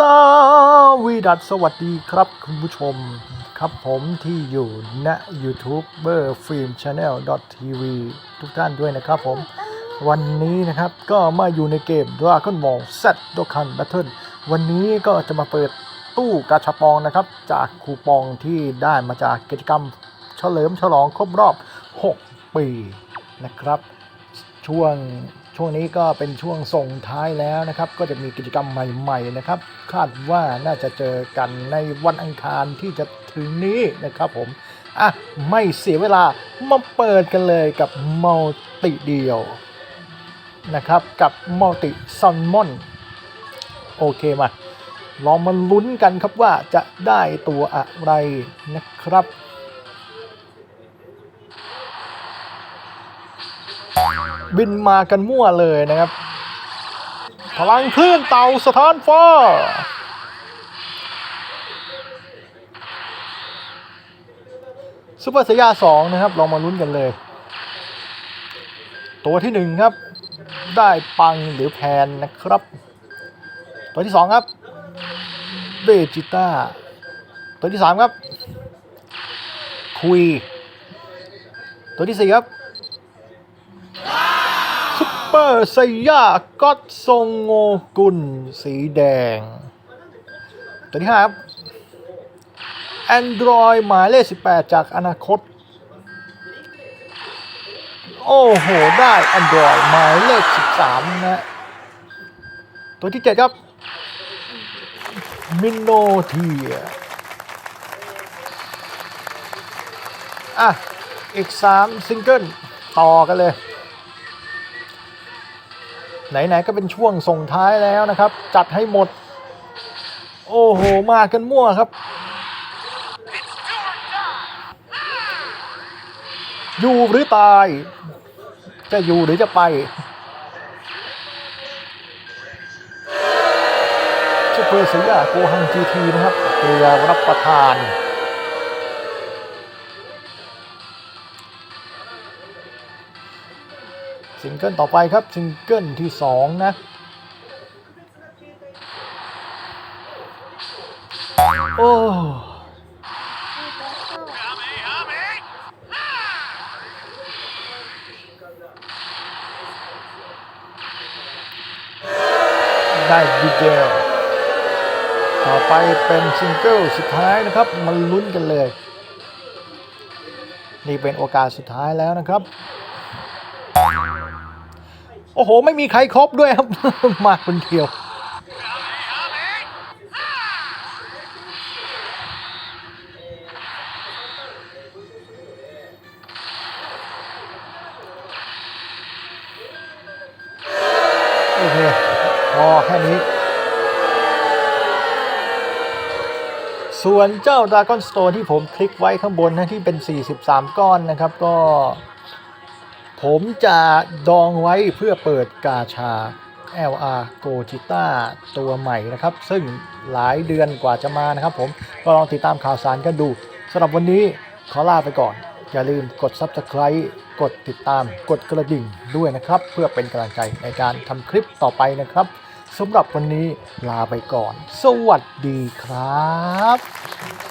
สวีดัสสวัสดีครับคุณผู้ชมครับผมที่อยู่ณ YouTuber Film Channel TV ทุกท่านด้วยนะครับผม วันนี้นะครับก็มาอยู่ในเกม Dragon Ball Z Dokkan Battle วันนี้ก็จะมาเปิดตู้กาชาปองนะครับ จากคูปองที่ได้มาจากกิจกรรมเฉลิมฉลองครบรอบ 6 ปีนะครับ ช่วง ช่วงนี้ก็เป็นช่วงส่งท้ายแล้วนะครับ ก็จะมีกิจกรรมใหม่ ๆนะครับ คาดว่าน่าจะเจอกันในวันอังคารที่จะถึงนี้นะครับผมอะไม่เสียเวลามาเปิดกันเลยกับมัลติเดียวนะครับกับมัลติซันมอนโอเคมาลองมาลุ้นกันครับว่าจะได้ตัวอะไรนะครับ บินมากันมั่วเลยนะครับ พลังคลื่นเต่าสถานฟ้าซุปเปอร์สยาสองนะครับลองมาลุ้นกันเลย ตัวที่หนึ่งครับ ได้ปังหรือแพนนะครับ ตัวที่สองครับเบจิต้าตัวที่สามครับคุย ตัวที่สี่ครับ เปอร์ไซย่าก็ตทรงโงกุลสีแดง ตัวที่ห้าครับ Android หมายเลข 18 จากอนาคต โอ้โห ได้ Android หมายเลข 13 นะ ตัวที่ 7 ครับ มินโนเทียอะ อีก 3 ซิงเกิล ต่อกันเลย ไหนๆก็เป็นช่วงส่งท้ายแล้วนะครับ จัดให้หมด โอ้โห มากันมั่วครับ อยู่หรือตาย จะอยู่หรือจะไปซูเปอร์สยาโกฮังจีทีนะครับเรือรับประทาน ซิงเกิลต่อไปครับซิงเกิลที่สองนะโอ้ได้ดีเดลต่อไปเป็นซิงเกิลสุดท้ายนะครับมาลุ้นกันเลย นี่เป็นโอกาสสุดท้ายแล้วนะครับ โอ้โห ไม่มีใครครบด้วยครับ มาคนเดียว โอเคพอแค่นี้ ส่วนเจ้า Dragon Stone ที่ผมคลิกไว้ข้างบนนะที่เป็น 43 ก้อนนะครับก็ ผมจะดองไว้เพื่อเปิดกาชา LR g o g i t a ตัวใหม่นะครับ ซึ่งหลายเดือนกว่าจะมานะครับผม ก็ลองติดตามข่าวสารกันดูสำหรับวันนี้ขอลาไปก่อน อย่าลืมกด Subscribe กดติดตาม กดกระดิ่งด้วยนะครับ เพื่อเป็นกำลังใจในการทำคลิปต่อไปนะครับสำหรับวันนี้ลาไปก่อน สวัสดีครับ